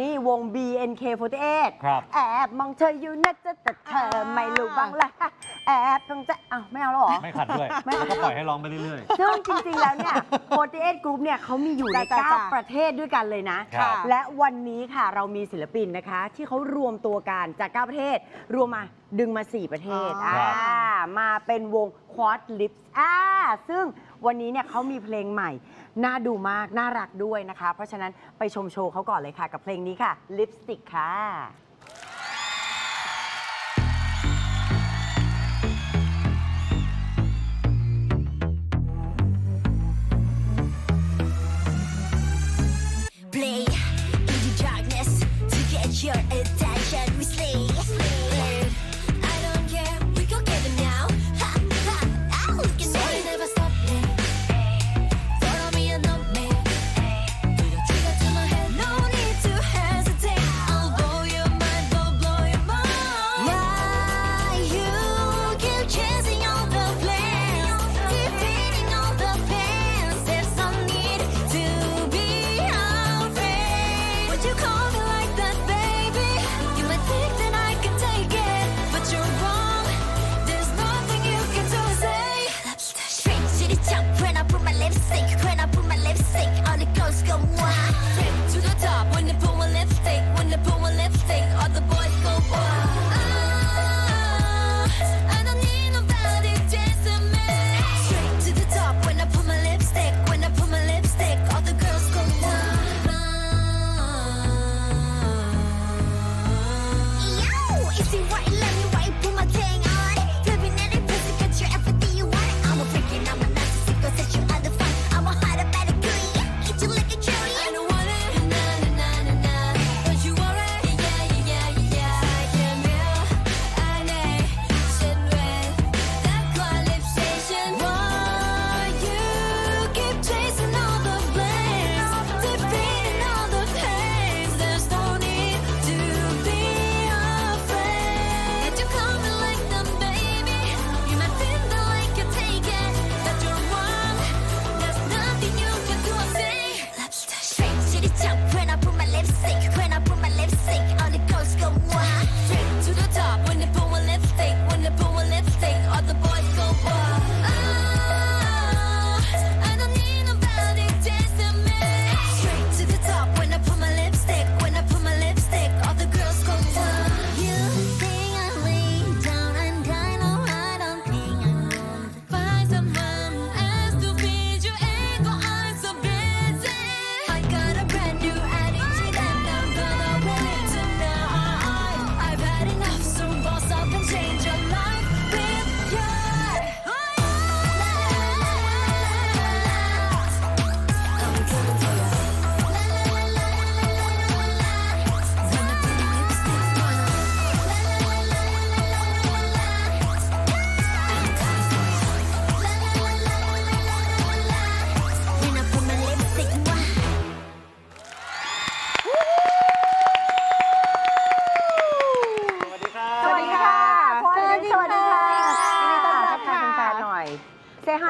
นี่วง BNK48 ครับแอบมองเธออยู่นะจะแต่เธอไม่รู้บ้างละแอบคงจะอ้าวไม่เอาแล้วเหรอ ไม่ขัดด้วยไม่ แล้วก็ปล่อยให้ร้องไปเรื่อย ซึ่งจริง ๆ แล้วเนี่ย48 Group เนี่ยเขามีอยู่ในจ้ะจ้ะ9 ประเทศด้วยกันเลยนะ ครับ และวันนี้ค่ะเรามีศิลปินนะคะ ที่เขารวมตัวกันจาก 9 ประเทศ รวมมาดึงมา 4 ประเทศอ๋ออ่ อ่ามาเป็นวง Quad Lips อ่าซึ่งวันนี้เนี่ยเขามีเพลงใหม่ น่าดูมาก น่ารักด้วยนะคะ เพราะฉะนั้นไปชมโชว์เขาก่อนเลยค่ะ กับเพลงนี้ค่ะ ลิปสติกค่ะ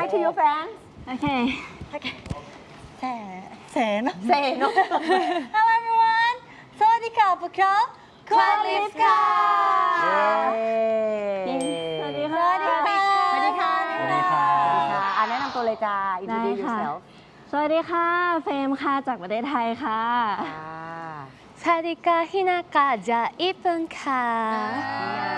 Say hi to your fans Okay. Okay. เสน Say no Hello everyone สวัสดีค่ะพวกเราควาลิฟค่ะ สวัสดีค่ะ สวัสดีค่ะ สวัสดีค่ะ สวัสดีค่ะอะแนะนำตัวเลยจ้า introduce ได้ค่ะ yourself สวัสดีค่ะ เฟรมค่ะ จากประเทศไทยค่ะ อ่า สวัสดีค่ะฮินากะจากญี่ปุ่นค่ะสวัสดี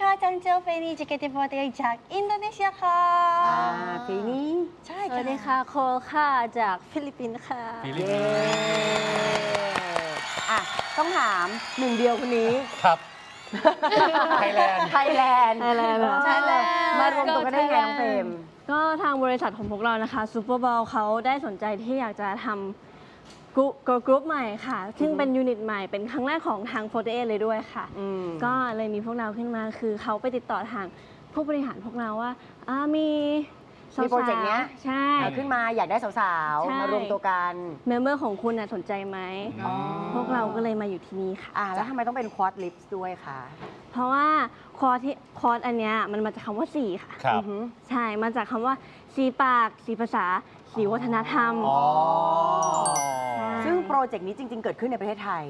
ค่ะจังเจียวเฟนีจากเกติฟอร์ตจากอินโดนีเซียค่ะอ่าปีนี้ใช่สวัสดีค่ะโคค่ะจากฟิลิปปินส์ค่ะฟิลิปเย้ปินส์อะต้องถามหนึ่งเดียวคนนี้ครับ Thailand ไทยแลนด์ Thailand เหรอใช่แล้วมารวมตัวกันได้ไงน้องเฟรมก็ทางบริษัทของพวกเรานะคะซูเปอร์บอลเขาได้สนใจที่อยากจะทำ กรุ๊ปกรุ๊ปใหม่ค่ะ ซึ่งเป็นยูนิตใหม่เป็นครั้งแรกของทาง48เลยด้วยค่ะ อืม ก็เลยมีพวกเราขึ้นมาคือเขาไปติดต่อทางผู้บริหารพวกเราว่าอ่ามีสาวมีโปรเจกต์เนี้ย ใช่เอาขึ้นมาอยากได้สาวใช่ ๆ มารวมตัวกันเมมเบอร์ของคุณน่ะสนใจไหม อ๋อพวกเราก็เลยมาอยู่ที่นี่ค่ะ อะแล้วทำไมต้องเป็น quad lips ด้วยคะเพราะว่าคอร์สที่คอร์สอันเนี้ยมันมาจากคำว่าสีค่ะ ครับ อือหือ ใช่มาจากคำว่าสีปากสีภาษาสีวัฒนธรรม อ๋อใช่ซึ่ง โปรเจกต์นี้จริง ๆ เกิดขึ้นในประเทศไทย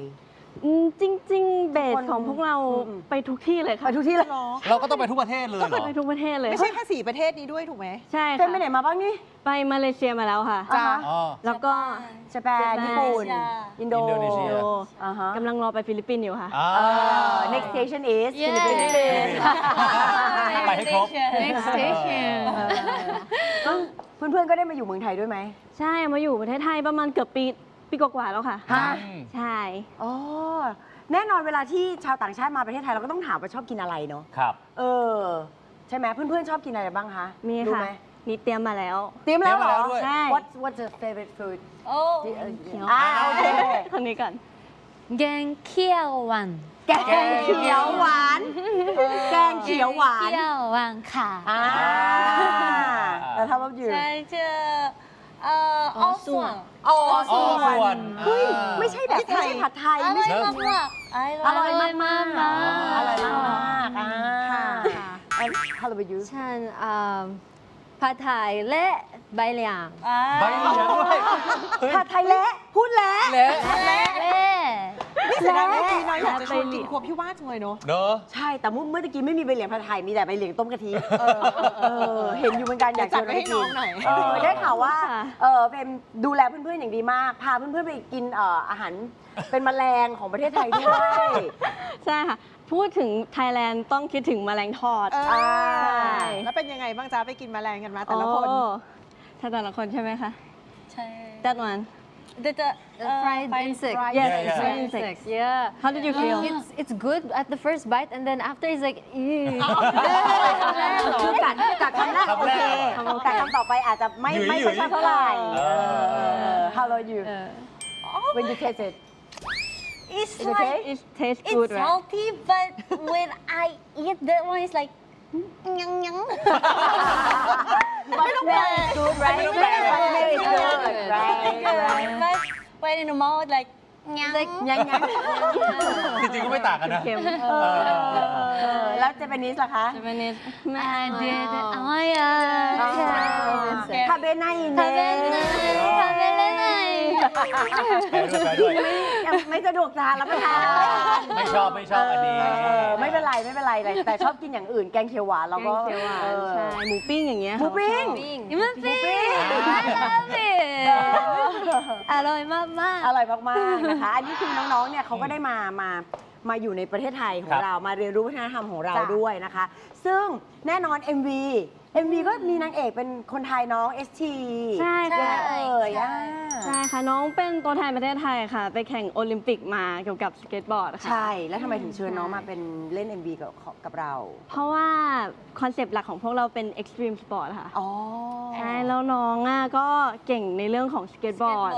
อืมจริง ๆ เบสทุกคนของพวกเราอืม ไปทุกที่เลยค่ะ ไปทุกที่เลยเราก็ต้องไปทุกประเทศเลยก็เหรอไปทุกประเทศเลยไม่ใช่แค่สีประเทศนี้ด้วยถูกไหม ใช่เต้นค่ะไปไหนมาบ้างนี่ไปมาเลเซียมาแล้วค่ะอ่าฮะอ๋อ แล้วก็ ญี่ปุ่น ญี่ปุ่น อินโดอินโดนีเซีย อ่าฮะกำลังรอไปฟิลิปปินส์อยู่ค่ะ อ่า เอ่อ next station is Yeah. Philippines ไปให้ครบ Next station เออซึ่งเพื่อนๆก็ได้มาอยู่เมืองไทยด้วยไหม ใช่มาอยู่ประเทศไทยประมาณเกือบปี ปีกว่าๆแล้วค่ะ ฮะ ใช่ อ๋อ แน่นอนเวลาที่ชาวต่างชาติมาประเทศไทยเราก็ต้องถามว่าชอบกินอะไรเนาะ ครับ เออ ใช่ไหมเพื่อนๆ ชอบกินอะไรบ้างคะมีค่ะนี่เตรียมมาแล้ว เตรียมแล้วเหรอใช่ What What's your favorite food โอ้เขียวอ่าโอเคคนนี้ก่อน แกงเขียวหวานแกงเขียวหวาน แกงเขียวหวานเขียวหวานค่ะอ่าแล้วถ้าว่าอยู่ ใช่เจอเอ่อออส่วง อโอส่วนเฮ้ยไม่ใช่แบบไม่ใช่ผัดไทยไม่ใช่มากอร่อยมากมากอร่อยมากมากอ่าฮัลโหลไปยูฉันผัดไทยและใบเหลียงใบเหลียงผัดไทยและพูดและและและ เสียดายเมื่อกี้น้อยอยากจะชวนกินครัวพี่ว่าจังเลยเนาะ เนอะใช่ แต่เมื่อเมื่อตะกี้ไม่มีใบเหลียงผัดไทย มีแต่ใบเหลียงต้มกะทิเออเห็นอยู่เหมือนกันอยากจัดชวไว้ให้น้องหน่อย เออได้ข่าวว่าค่ะเออเพมดูแลเพื่อนๆอย่างดีมาก พาเพื่อนๆไปกินเอ่ออาหารเป็นแมลงของประเทศไทยด้วย ใช่ค่ะ พูดถึงไทยแลนด์ต้องคิดถึงแมลงทอด เอออ่าแล้วเป็นยังไงบ้างจ๊ะไปกินแมลงกันมาแต่ละคน โอ้ถ้าแต่ละคนใช่ไหมคะ 잘. that one The, the, The fried insect. yes Yeah, yeah. fried insect Yeah. how did you feel It's it's good at the first bite and then after it's like ew. คือกัดกัดคำแรก คำ โอ แร เค ก แต่คำต่อไปอาจจะไม่ หยุย ไม่ หยุ ค่อย ยชอบเท่าไหร่ เออ เออ How about you when you taste it It's Is it like, okay? it tastes it's good right healthy, but when I eat that one, it's like, ยังยังไม่ต้องแปล good right Very good right right but but in ยังยังจริงๆก็ไม่ต่างกันนะแล้วเจแปนิสล่ะคะ Japanese I did อ้อ yeah ทาเบนไนเน ทาเบนไนาเบนไน แปลด้วยแปลด้วยยังไม่สะดวกทานรับประทาน ไม่ชอบไม่ชอบอันนี้ เอไม่เป็นไรไม่เป็นไรแต่ชอบกินอย่างอื่นแกงเขียวหวานเราแกก็งเขียวหวาน เออ ใช่หมูปิ้งอย่างเงี้ยหมูปิ้ง หมูปิ้งอร่อยมากมากอร่อยมากๆนะคะ อันนี้คือน้องๆเนี่ยเขาก็ได้มามา มาอยู่ในประเทศไทยขอครังบเรามาเรียนรู้วัฒนธรรมของเราจ้ะ ด้วยนะคะ ซึ่งแน่นอน MV MV ก็มีนางเอกเป็นคนไทยน้อง ST ใช่ใช่ค่ะเอ่ยอะ ใช่ค่ะ น้องเป็นตัวแทนประเทศไทยค่ะ ไปแข่งโอลิมปิกมาเกี่ยวกับสเก็ตบอร์ดค่ะ ใช่ แล้วทำไมถึงเชิญน้องมาเป็นเล่น MV กับกับเรา เพราะว่าคอนเซปต์หลักของพวกเราเป็น extreme sport ค่ะ อ๋อ ใช่ แล้วน้องอะก็เก่งในเรื่องของสเก็ตบอร์ด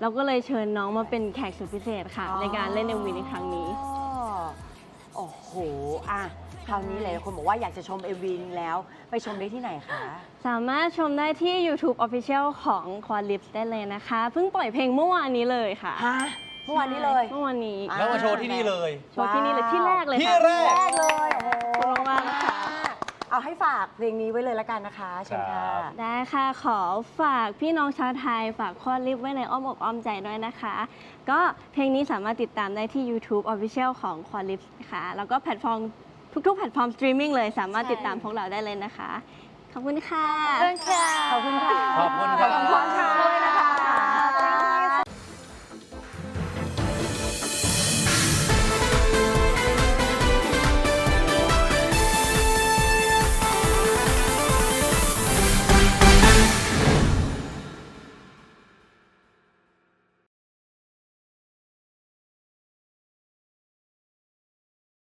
เราก็เลยเชิญน้องมาเป็นแขกสุดพิเศษค่ะในการเล่น MV ในครั้งนี้ โอ้โห อะ คราวนี้หลายๆคนบอกว่าอยากจะชม MV นี้แล้ว ไปชมได้ที่ไหนคะ สามารถชมได้ที่ YouTube Official ของ Quad Lips ได้เลยนะคะ เพิ่งปล่อยเพลงเมื่อวานนี้เลยค่ะฮะ เมื่อวานนี้เลยเมื่อวานนี้อะแล้วมาโชว์ที่นี่เลย โชว์ที่นี่เลยที่แรกเลยที่ค่ะ แรแรกเลย เอาให้ฝากเพลงนี้ไว้เลยละกันนะคะเชิญค่ะครับ ได้ค่ะขอฝากพี่น้องชาวไทย ฝากข้อลิฟไว้ในอ้อมอกอ้อมใจด้วยนะคะ ก็เพลงนี้สามารถติดตามได้ที่ YouTube Official ของ q u a d l i p นะคะแล้วก็แพลตฟอร์มทุกๆแพลตฟอร์มสตรีมมิ่งเลยสามารถติดตามพวกเราได้เลยนะคะ ขอบคุณค่ะๆค่ะ ขอบคุณค่ะ ขอบคุณครับ ขอบคุณค่ะ